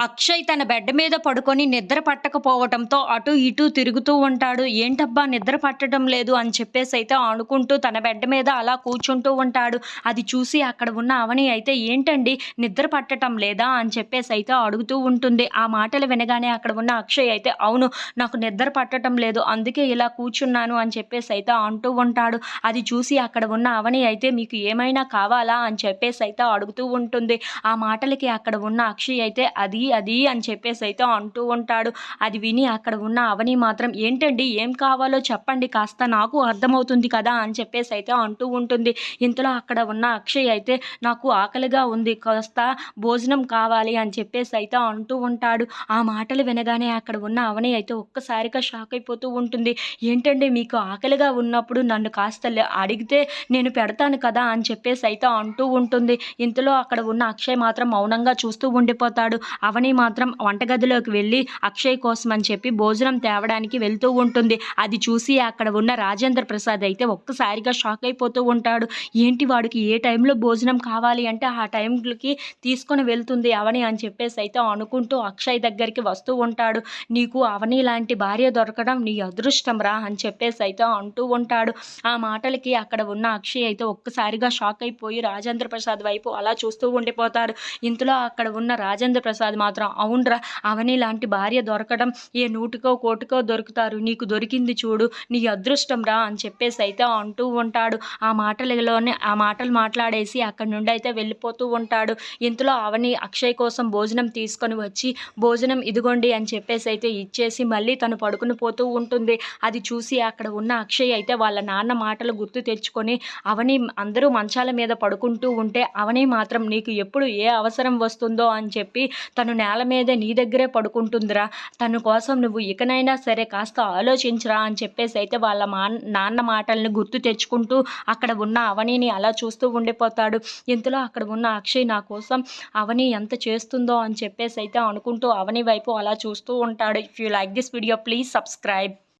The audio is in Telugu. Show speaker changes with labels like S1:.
S1: అక్షయ్ తన బెడ్ మీద పడుకొని నిద్ర పట్టకపోవటంతో అటు ఇటు తిరుగుతూ ఉంటాడు. ఏంటబ్బా నిద్ర పట్టడం లేదు అని చెప్పేసి అయితే అనుకుంటూ తన బెడ్ మీద అలా కూర్చుంటూ ఉంటాడు. అది చూసి అక్కడ ఉన్న అవని అయితే ఏంటండి నిద్ర పట్టడం లేదా? అని చెప్పేసి అయితే అడుగుతూ ఉంటుంది. ఆ మాటలు వినగానే అక్కడ ఉన్న అక్షయ్ అయితే అవును నాకు నిద్ర పట్టడం లేదు అందుకే ఇలా కూర్చున్నాను అని చెప్పేసి అయితే అంటూ ఉంటాడు. అది చూసి అక్కడ ఉన్న అవని అయితే మీకు ఏమైనా కావాలా? అని చెప్పేసి అయితే అడుగుతూ ఉంటుంది. ఆ మాటలకి అక్కడ ఉన్న అక్షయ్ అయితే అది అది అని చెప్పేసి అయితే అంటూ ఉంటాడు. అది విని అక్కడ ఉన్న అవని మాత్రం ఏంటండి? ఏం కావాలో చెప్పండి. కాస్త నాకు అర్థమవుతుంది కదా అని చెప్పేసి అయితే అంటూ ఉంటుంది. ఇంతలో అక్కడ ఉన్న అక్షయ్ అయితే నాకు ఆకలిగా ఉంది. కాస్త భోజనం కావాలి అని చెప్పేసి అయితే అంటూ ఉంటాడు. ఆ మాటలు వినగానే అక్కడ ఉన్న అవని అయితే ఒక్కసారిగా షాక్ అయిపోతూ ఉంటుంది. ఏంటండి? మీకు ఆకలిగా ఉన్నప్పుడు నన్ను కాస్త అడిగితే నేను పెడతాను కదా అని చెప్పేసి అయితే అంటూ ఉంటుంది. ఇంతలో అక్కడ ఉన్న అక్షయ్ మాత్రం మౌనంగా చూస్తూ ఉండిపోతాడు. అవని మాత్రం వంటగదిలోకి వెళ్ళి అక్షయ్ కోసం అని చెప్పి భోజనం తేవడానికి వెళ్తూ ఉంటుంది. అది చూసి అక్కడ ఉన్న రాజేంద్ర ప్రసాద్ అయితే ఒక్కసారిగా షాక్ అయిపోతూ ఉంటాడు. ఏంటి వాడికి ఏ టైంలో భోజనం కావాలి అంటే ఆ టైంకి తీసుకొని వెళ్తుంది అవని అని చెప్పేసి అయితే అనుకుంటూ అక్షయ్ దగ్గరికి వస్తూ ఉంటాడు. నీకు అవని లాంటి భార్య దొరకడం నీ అదృష్టం రా అని చెప్పేసి అయితే అంటూ ఉంటాడు. ఆ మాటలకి అక్కడ ఉన్న అక్షయ్ అయితే ఒక్కసారిగా షాక్ అయిపోయి రాజేంద్ర ప్రసాద్ వైపు అలా చూస్తూ ఉండిపోతారు ఇంతలో అక్కడ ఉన్న రాజేంద్ర ప్రసాద్ మాత్రం అవునరా అవని లాంటి భార్య దొరకడం ఏ నూటికో కోటికో దొరుకుతారు. నీకు దొరికింది చూడు నీ అదృష్టం రా అని చెప్పేసి అయితే అంటూ ఉంటాడు. ఆ మాటలలోనే ఆ మాటలు మాట్లాడేసి అక్కడి నుండి అయితే వెళ్ళిపోతూ ఉంటాడు. ఇంతలో అవని అక్షయ్ కోసం భోజనం తీసుకొని వచ్చి భోజనం ఇదిగోండి అని చెప్పేసి అయితే ఇచ్చేసి మళ్ళీ తను పడుకుని పోతూ ఉంటుంది. అది చూసి అక్కడ ఉన్న అక్షయ్ అయితే వాళ్ళ నాన్న మాటలు గుర్తు తెచ్చుకొని అవని అందరూ మంచాల మీద పడుకుంటూ ఉంటే అవని మాత్రం నీకు ఎప్పుడు ఏ అవసరం వస్తుందో అని చెప్పి తను నేల మీదే నీ దగ్గరే పడుకుంటుందిరా. తన కోసం నువ్వు ఇకనైనా సరే కాస్త ఆలోచించరా అని చెప్పేసి అయితే వాళ్ళ మా నాన్న మాటల్ని గుర్తు తెచ్చుకుంటూ అక్కడ ఉన్న అవనిని అలా చూస్తూ ఉండిపోతాడు. ఇంతలో అక్కడ ఉన్న అక్షయ్ నా కోసం అవని ఎంత చేస్తుందో అని చెప్పేసి అయితే అనుకుంటూ అవని వైపు అలా చూస్తూ ఉంటాడు. If you like this video please subscribe